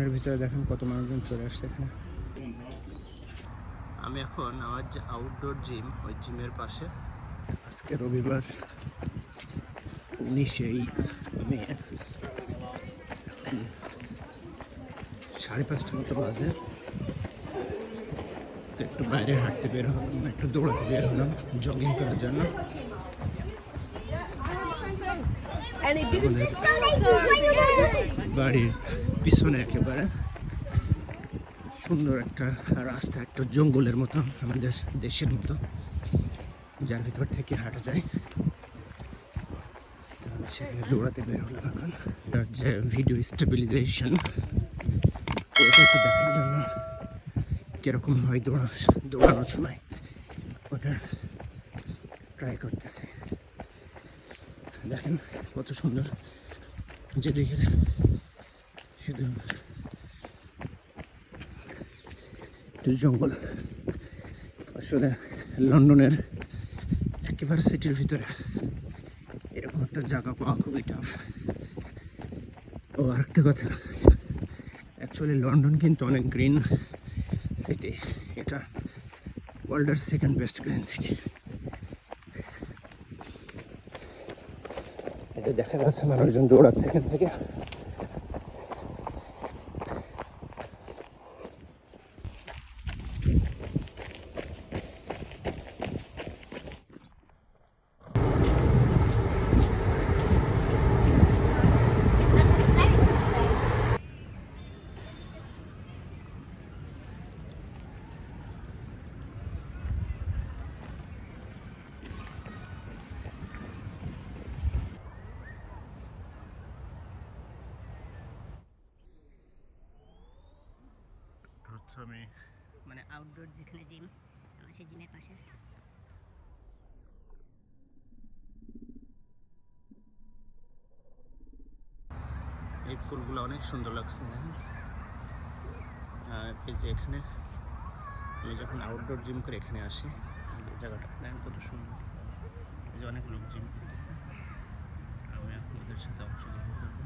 এর ভিতরে দেখেন কত মানুষজন চলে আসছে এখানে। আমি এখন আমার যে আউটডোর জিম ওই জিমের পাশে। আজকে রবিবার উনিশেই মে। সাড়ে পাঁচটা মতো বাজে। একটু বাইরে হাঁটতে বের হলাম একটু দৌড়াতে বের হলাম জগিং করার জন্য। বাড়ির পিছনে একেবারে সুন্দর একটা রাস্তা একটা জঙ্গলের মতো আমাদের দেশের মতো যার ভিতর থেকে হাঁটা যায়। সেখানে দৌড়াতে বের হলাম এখন। এটার যে ভিডিও স্টেবিলাইজেশন ওটা একটু দেখার জন্য কীরকম হয় দৌড়া দৌড়ানোর সময়। ওটা ট্রাই করতেছে। দেখেন কত সুন্দর। যেদিকে শুধু জঙ্গল। আসলে লন্ডনের একেবারে সিটির ভিতরে এরকম একটা জায়গা পাওয়া খুবই টাফ ও, আরেকটা কথা। অ্যাকচুয়ালি লন্ডন কিন্তু অনেক গ্রিন সিটি এটা ওয়ার্ল্ডের সেকেন্ড বেস্ট গ্রিন সিটি দেখা যাচ্ছে মানুষজন দৌড়াচ্ছে এখান থেকে। হচ্ছে আমি মানে আউটডোর যেখানে জিম আমার সেই জিমের পাশে। এই ফুলগুলো অনেক সুন্দর লাগছে দেখেন আর এই যে এখানে আমি যখন আউটডোর জিম করে এখানে আসি এই জায়গাটা দেখেন কত সুন্দর। এই যে অনেক লোক জিম করতেছে। আমি এখন ওদের সাথে অংশগ্রহণ করব।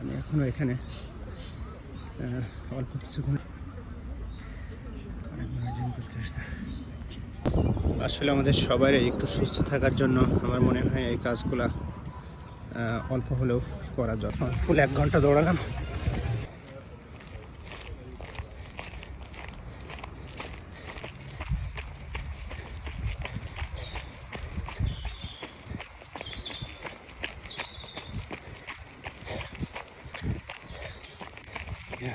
আমি এখনও এখানে অল্প কিছুক্ষণ আসলে আমাদের সবারই একটু সুস্থ থাকার জন্য আমার মনে হয় এই কাজগুলা অল্প হলেও করা যখন ফুল এক ঘণ্টা দৌড়ালাম। Yeah.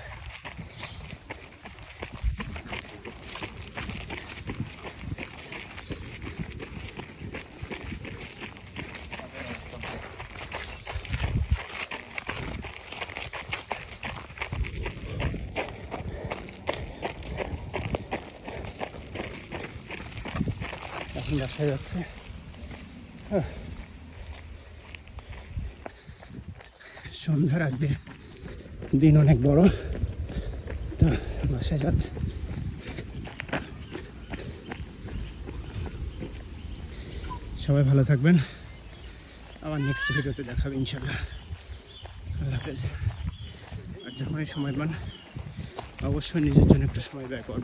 এখন দেখা যাচ্ছে আহ, সন্ধ্যার আগে দিন অনেক বড়। তো, বাসায় যাচ্ছে। সবাই ভালো থাকবেন। আবার নেক্সট ভিডিওতে দেখাবে ইনশাল্লাহ আল্লাহ হাফেজ। আর যখনই সময় পান, অবশ্যই নিজের জন্য একটু সময় ব্যয় করবেন।